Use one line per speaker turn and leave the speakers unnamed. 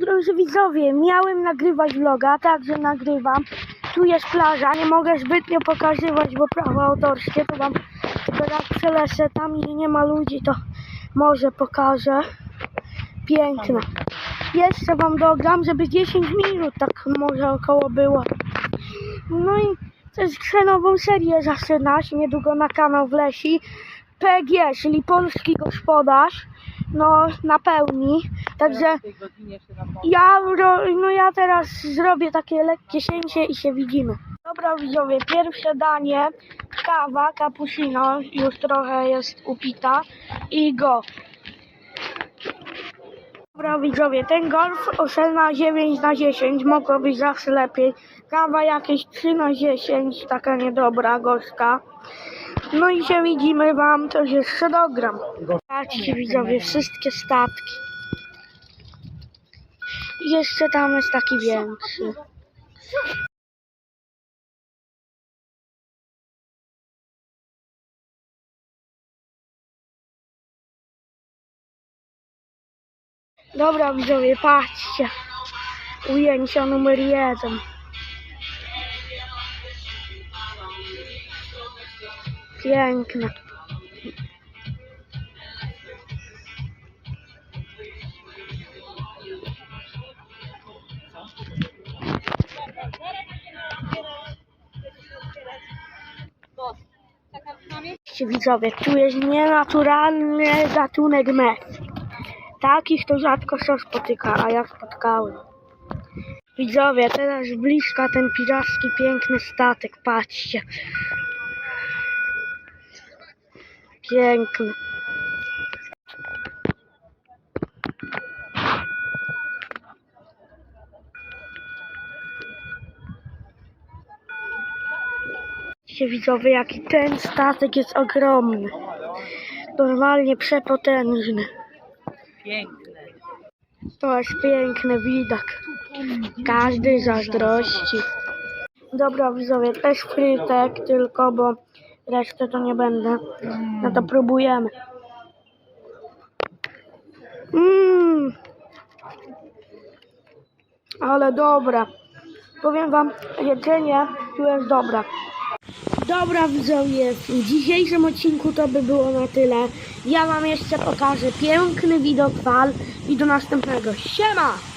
drodzy widzowie, miałem nagrywać vloga, także nagrywam. Tu jest plaża, nie mogę zbytnio pokazywać, bo prawa autorskie, to wam tylko przelecę tam i nie ma ludzi, to może pokażę. Piękne. Jeszcze wam dogram, żeby 10 minut tak może około było. No i też chcę nową serię zaczynać, niedługo na kanał wleci. PG, czyli polski gospodarz, no napełni, także ja, no ja teraz zrobię takie lekkie cięcie i się widzimy. Dobra widzowie, pierwsze danie, kawa, cappuccino, już trochę jest upita i go. Dobra widzowie, ten golf ocena 9 na 10, mogło być zawsze lepiej. Kawa jakieś 3 na 10, taka niedobra, gorzka. No i się widzimy wam, to jeszcze dogram. Patrzcie widzowie, wszystkie statki. Jeszcze tam jest taki większy. Dobra widzowie, patrzcie. Ujęcia numer jeden. Piękne. Widzowie, tu jest nienaturalny gatunek mech. Takich to rzadko się spotyka, a ja spotkałem. Widzowie, teraz bliska ten piracki piękny statek, patrzcie. Piękny. Widzowie, jaki ten statek jest ogromny. Normalnie przepotężny.
Piękne.
To jest piękny widok. Każdy zazdrości. Dobra widzowie, też frytek tylko, bo resztę to nie będę. No to próbujemy. Mmm. Ale dobra. Powiem wam, jedzenie tu jest dobre. Dobra widzowie, w dzisiejszym odcinku to by było na tyle. Ja wam jeszcze pokażę piękny widok fal i do następnego. Siema!